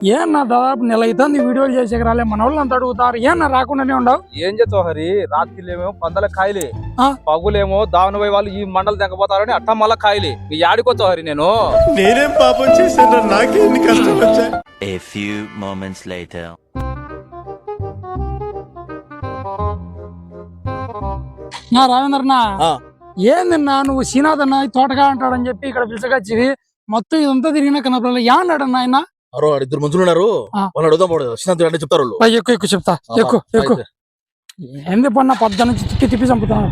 ఏమన్నా దాదాపు నెల అవుతుంది వీడియోలు చేసేకి రాలే మన వాళ్ళు అంత అడుగుతారు ఏమన్నా రాకుండానే ఉండవు? ఏం చేస్తావు హరి? రాత్రిలేమో పందల కాయలే. ఆ. పగులేమో దావన పోయి వాళ్ళు ఈ మండలు తెగపోతారని అట్ట మళ్ళా కాయలే. నీ యాడికొచ్చావు హరి నేను? నేనేం పాపం చేశాను నాకే ఎన్ని కష్టాలు వచ్చాయి? A few moments later. నా రావేంద్రనా ఆ. ఏందన్నా నువ్వు శ్రీనాథ్ అన్న ఈ తోటగా అంటాడని చెప్పి ఇక్కడ పిలిచకొచ్చివి మొత్తం ఇదంతా తిరిగినా కనపడాలి. యా అన్నాడన్న ఆయన? అరో ఇద్దరు మంచులు ఉన్నారు. వాళ్ళు అడుగుదాం పోడు. శ్రీనాథ్ అంటే చెప్తారు వాళ్ళు. ఎక్కువ ఎక్కువ చెప్తా. ఎక్కువ ఎక్కువ ఏంది పన్న పద్ద నుంచి తిప్పి తిప్పి చంపుతున్నాడు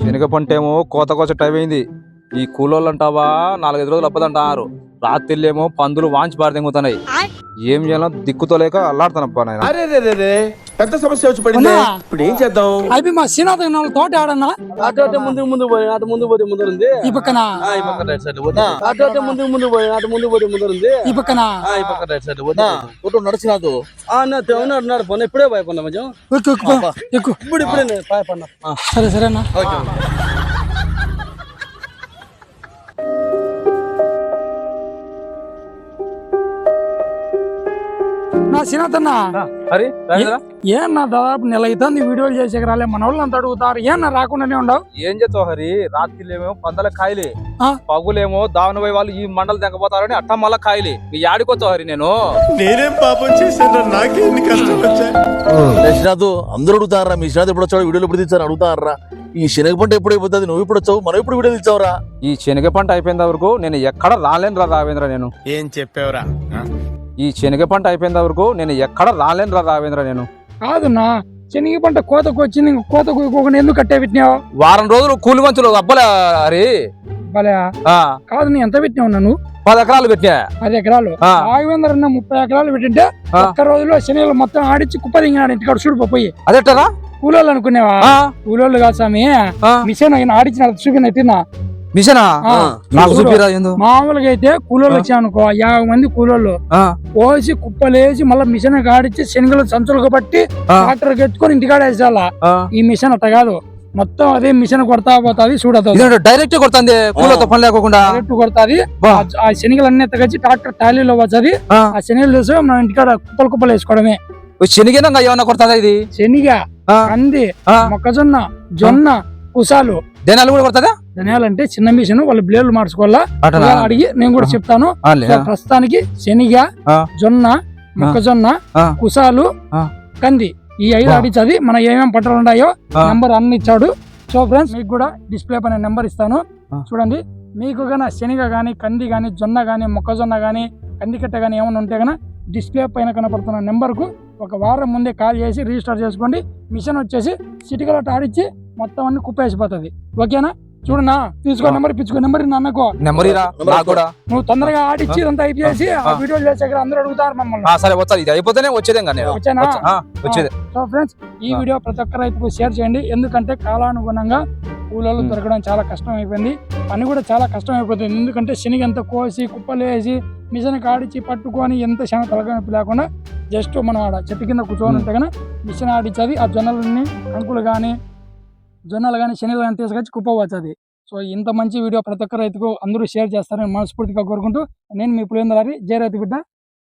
శనగ పంట ఏమో కోత కోస టైం అయింది. ఈ కూలోళ్ళు అంటావా నాలుగైదు రోజులు అప్పదంటారు రాత్రిలేమో పందులు వాంచి పారి తెంగుతున్నాయి ఏం చేయాలో అల్లాడుతానప్పా అరే రే రే రే. పెద్ద సమస్య వచ్చి పడింది. ఇప్పుడు ఏం చేద్దాం? అవి మా శ్రీనాథ్ అన్న వాళ్ళ తోట ఆడన్నా? అటు అటు ముందు ముందు పోయి అటు ముందు పోతే ముందు ఉంది. ఈ పక్కన? ఆ, ఈ పక్క రైట్ సైడ్ పోతే. అటు అటు ముందు ముందు పోయి అటు ముందు పోతే ముందు ఉంది. ఈ పక్కన? ఆ, ఈ పక్క రైట్ సైడ్ పోతే. ఒకటి నడిచినాదు ఉన్నాడు ఉన్నాడు పన్న ఇప్పుడే పోయి పన్న ఇప్పుడు ఇప్పుడే పాయ పన్న సరే శ్రీనాథ్ అన్న. రాజేంద్ర, ఏమన్నా దాదాపు నెల అవుతుంది వీడియోలు చేసేకి రాలే మన వాళ్ళు అంత అడుగుతారు రాకుండానే ఉండవు? ఏం చేస్తావు హరి? రాత్రిలేమో పందల కాయలే ఆ. పగులేమో దావన పోయి వాళ్ళు ఈ మండలు తెగపోతారని అట్ట మళ్ళా కాయలే యాడికొచ్చావు హరి నేను? నేనేం పాపం చేశాను నాకే ఎన్ని కష్టాలు వచ్చాయి శ్రీనాథ్ అందరూ అడుగుతారా? మీ శ్రీనాథ్ ఎప్పుడు వచ్చాడు వీడియోలు ఎప్పుడు తీస్తారు అడుగుతారా? ఈ శనగ పంట ఎప్పుడు అయిపోతుంది? నువ్వు ఇప్పుడు వచ్చావు మనం ఎప్పుడు వీడియో తీసావురా ఈ శనగ పంట అయిపోయిన వరకు నేను ఎక్కడ రాలేను రా రావేంద్ర నేను. ఏం చెప్పావురా ఈ శనగ పంట అయిపోయిన వరకు నేను ఎక్కడ రాలేను రా రావేంద్ర నేను. కాదున్నా శనగ పంట కోతకు వచ్చింది ఇంక కోత కోయకోకుండా ఎందుకు కట్టే పెట్టినావు? వారం రోజులు కూలి మంచులు అబ్బలే హరి భలే ఆ, కాదు నీ ఎంత పెట్టినావు నన్ను? పది ఎకరాలు పెట్టినా. పది ఎకరాలు. ఆ. రాఘవేంద్ర అన్న ముప్పై ఎకరాలు పెట్టింటే ఆ. ఒక్క రోజులో శనగలు మొత్తం ఆడిచ్చి కుప్ప దిగినాడు ఇంటికాడ చూడు పోయి. అదెట్టరా కూలోళ్ళు అనుకునేవా? ఆ, కూలోళ్ళు కాదు స్వామి ఆ. మిషన్ ఆయన ఆడిచ్చిన చూపినట్టినా మిషనా. నాకు. చూపిరా మామూలుగా అయితే కూలోళ్ళు వచ్చా అనుకో యాభై మంది కూలోళ్ళు ఆ, పోసి కుప్పలేసి మళ్ళీ మిషన్ ఆడిచ్చి శనగలు సంచులు పట్టి. ట్రాక్టర్ ఎత్తుకొని ఇంటికాడ వేసేయాల. ఈ మిషన్ అట్ట కాదు మొత్తం అదే మిషన్ కొడతా పోతాది చూడదు డైరెక్ట్ కొడుతుంది కూలతో పని లేకోకుండా డైరెక్ట్ కొడతాది. ఆ- శనగలు అన్ని ఎత్తకొచ్చి ట్రాక్టర్ టాలీలో వచ్చది ఆ. శనగలు చూసి మనం ఇంటికాడ కుప్పలు కుప్పలు వేసుకోవడమే శనిగినంగా ఏమన్నా కొడుతుందా ఇది శనిగ. కంది. మొక్కజొన్న జొన్న కుసాలు ధనాలు కూడా కొడుతుందా ధనియాలంటే చిన్న మిషన్ వాళ్ళు బ్లేడ్లు మార్చుకోవాలా అడిగి నేను కూడా. చెప్తాను ప్రస్తుతానికి శనిగ. జొన్న మొక్కజొన్న. కుసాలు. కంది ఈ ఐదు. అడిచది మన ఏమేం పంటలు ఉన్నాయో. నెంబర్ అన్ని ఇచ్చాడు సో ఫ్రెండ్స్ మీకు కూడా డిస్ప్లే పైన నెంబర్ ఇస్తాను. చూడండి మీకు గన శనగ గాని కంది గాని జొన్న గాని మొక్కజొన్న గాని కందికట్ట గాని ఏమైనా ఉంటే గన డిస్ప్లే పైన కనపడుతున్న నెంబర్కు ఒక వారం ముందే కాల్ చేసి రిజిస్టర్ చేసుకోండి మిషన్ వచ్చేసి సిటికలో ఆడిచ్చి మొత్తం అన్ని కుప్పేసిపోతుంది. ఓకేనా? చూడనా తీసుకో. నెంబర్ పిచ్చుకో నెంబర్ నాన్నకో. నాకు కూడా. నువ్వు తొందరగా ఆడిచ్చి ఇదంతా అయిపోయేసి ఆ. వీడియోలు చేసాక అందరూ అడుగుతారు మమ్మల్ని. సరే ఇది అయిపోతేనే వచ్చేదేం వచ్చానా? వచ్చేదే. సో ఫ్రెండ్స్ ఈ. వీడియో ప్రతి ఒక్క రైతుకు షేర్ చేయండి. ఎందుకంటే కాలానుగుణంగా కూలీలు మ్. దొరకడం చాలా కష్టం అయిపోయింది పని కూడా చాలా కష్టం అయిపోతుంది ఎందుకంటే శనగ ఎంత కోసి కుప్పలు వేసి మిషన్ ఆడిచి పట్టుకొని ఎంత శన తలకానొప్పి లేకుండా జస్ట్ మనం ఆడ చెట్టు కింద కూర్చొని. ఉంటే కనుక మిషన్ ఆడిచ్చది ఆ జొన్నలన్నీ కంకులు కానీ జొన్నలు కానీ శనగలు కానీ తీసుకొచ్చి కుప్ప వచ్చది సో ఇంత మంచి వీడియో ప్రతి ఒక్క రైతుకు అందరూ షేర్ చేస్తారని మనస్ఫూర్తిగా కోరుకుంటూ నేను మీ పులిందరారి జయ రైతు బిడ్డ.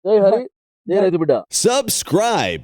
జై హరి. జై రైతు బిడ్డ. Subscribe.